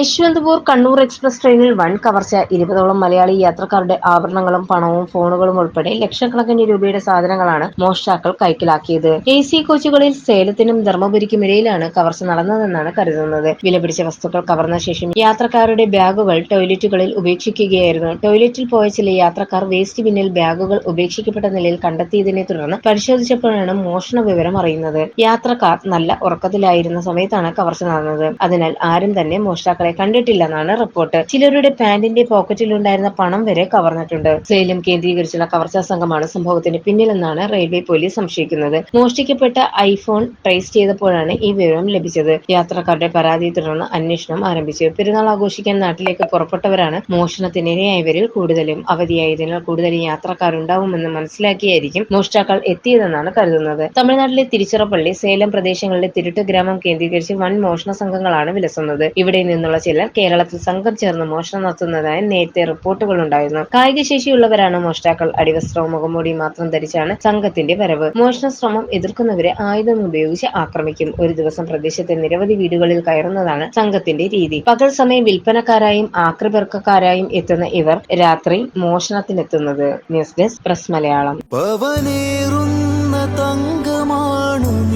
Yesvantpur Kannur express ട്രെയിനിൽ one കവർച്ച. ഇരുപതോളം മലയാളി യാത്രക്കാരുടെ ആഭരണങ്ങളും പണവും ഫോണുകളും ഉൾപ്പെടെ ലക്ഷക്കണക്കിന് രൂപയുടെ സാധനങ്ങളാണ് മോഷ്ടാക്കൾ കൈക്കലാക്കിയത്. എ സി കോച്ചുകളിൽ സേലത്തിനും ധർമ്മപുരിക്കും ഇടയിലാണ് കവർച്ച നടന്നതെന്നാണ് കരുതുന്നത്. വിലപിടിച്ച വസ്തുക്കൾ കവർന്ന ശേഷം യാത്രക്കാരുടെ ബാഗുകൾ ടോയ്ലറ്റുകളിൽ ഉപേക്ഷിക്കുകയായിരുന്നു. ടോയ്ലറ്റിൽ പോയ ചില യാത്രക്കാർ വേസ്റ്റ് ബിന്നിൽ ബാഗുകൾ ഉപേക്ഷിക്കപ്പെട്ട നിലയിൽ കണ്ടെത്തിയതിനെ തുടർന്ന് പരിശോധിച്ചപ്പോഴാണ് മോഷണ വിവരം അറിയുന്നത്. യാത്രക്കാർ നല്ല ഉറക്കത്തിലായിരുന്ന സമയത്താണ് കവർച്ച നടന്നത്. അതിനാൽ ആരും തന്നെ മോഷ്ടാക്കളെ കണ്ടിട്ടില്ലെന്നാണ് റിപ്പോർട്ട്. ചിലരുടെ പാന്റിന്റെ പോക്കറ്റിലുണ്ടായിരുന്ന പണം വരെ കവർന്നിട്ടുണ്ട്. സേലം കേന്ദ്രീകരിച്ചുള്ള കവർച്ചാ സംഘമാണ് സംഭവത്തിന് പിന്നിലെന്നാണ് റെയിൽവേ പോലീസ് സംശയിക്കുന്നത്. മോഷ്ടിക്കപ്പെട്ട ഐഫോൺ ട്രേസ് ചെയ്തപ്പോഴാണ് ഈ വിവരം ലഭിച്ചത്. യാത്രക്കാരുടെ പരാതിയെ തുടർന്ന് അന്വേഷണം ആരംഭിച്ചു. പെരുന്നാൾ ആഘോഷിക്കാൻ നാട്ടിലേക്ക് പുറപ്പെട്ടവരാണ് മോഷണത്തിനിരയായവരിൽ കൂടുതലും. അവധിയായതിനാൽ കൂടുതൽ യാത്രക്കാരുണ്ടാവുമെന്ന് മനസ്സിലാക്കിയായിരിക്കും മോഷ്ടാക്കൾ എത്തിയതെന്നാണ് കരുതുന്നത്. തമിഴ്നാട്ടിലെ തിരുച്ചിറപ്പള്ളി സേലം പ്രദേശങ്ങളിലെ തിരുട്ട് ഗ്രാമം കേന്ദ്രീകരിച്ച് വൻ മോഷണ സംഘങ്ങളാണ് വിലസുന്നത്. ഇവിടെ നിന്നുള്ള ചിലർ കേരളത്തിൽ സംഘം ചേർന്ന് മോഷണം നടത്തുന്നതായി നേരത്തെ റിപ്പോർട്ടുകൾ ഉണ്ടായിരുന്നു. കായിക ശേഷിയുള്ളവരാണ് മോഷ്ടാക്കൾ. അടിവസ്ത്രവും മുഖംമൂടിയും മാത്രം ധരിച്ചാണ് സംഘത്തിന്റെ വരവ്. മോഷണ ശ്രമം എതിർക്കുന്നവരെ ആയുധം ഉപയോഗിച്ച് ആക്രമിക്കും. ഒരു ദിവസം പ്രദേശത്തെ നിരവധി വീടുകളിൽ കയറുന്നതാണ് സംഘത്തിന്റെ രീതി. പകൽ സമയം വിൽപ്പനക്കാരായും ആക്രിപെറുക്കക്കാരായും എത്തുന്ന ഇവർ രാത്രി മോഷണത്തിനെത്തുന്നത് ന്യൂസ് ഡെസ്ക് പ്രസ് മലയാളം. തങ്കമാണു